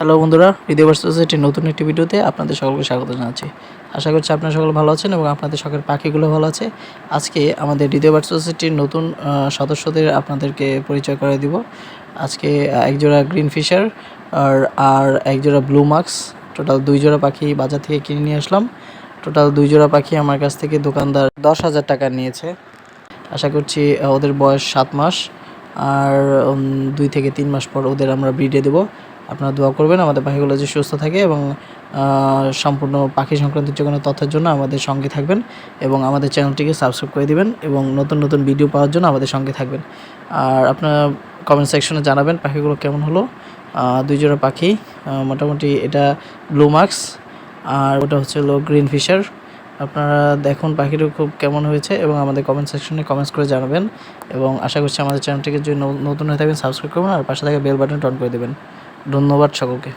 Hello বন্ধুরা। হৃদয় সোসাইটির নতুন একটি ভিডিওতে আপনাদের সকলকে স্বাগত জানাচ্ছি। আশা করছি আপনারা সকল ভালো আছেন এবং আপনাদের সকলের পাখিগুলো ভালো আছে। আজকে আমাদের হৃদয় সোসাইটির নতুন সদস্যদের আপনাদেরকে পরিচয় করে দিব। আজকে একজোড়া গ্রিন ফিশার আর আর একজোড়া ব্লু মার্কস টোটাল দুই জোড়া পাখি বাজার থেকে কিনে নিয়ে আসলাম। টোটাল দুই জোড়া পাখি আমার কাছ থেকে দোকানদার দশ হাজার টাকা নিয়েছে। আশা করছি ওদের বয়স সাত মাস। আর দুই থেকে তিন মাস পর ওদের আমরা ব্রিডে দেবো। আপনারা দোয়া করবেন, আমাদের পাখিগুলো যে সুস্থ থাকে এবং সম্পূর্ণ পাখি সংক্রান্ত যে কোনো তথ্যের জন্য আমাদের সঙ্গে থাকবেন এবং আমাদের চ্যানেলটিকে সাবস্ক্রাইব করে দিবেন এবং নতুন নতুন ভিডিও পাওয়ার জন্য আমাদের সঙ্গে থাকবেন। আর আপনারা কমেন্ট সেকশনে জানাবেন পাখিগুলো কেমন হলো। দুই জোড়া পাখি মোটামুটি এটা ব্লু মার্কস আর ওটা হচ্ছে হলো গ্রিন ফিশার আপনারা দেখুন পাখিটা খুব কেমন হয়েছে এবং আমাদের কমেন্ট সেকশনে কমেন্টস করে জানাবেন এবং আশা করছি আমাদের চ্যানেলটিকে যদি নতুন হয়ে থাকবেন সাবস্ক্রাইব করবেন আর পাশে থাকা বেল বাটন অন করে দেবেন। ধন্যবাদ সকলকে।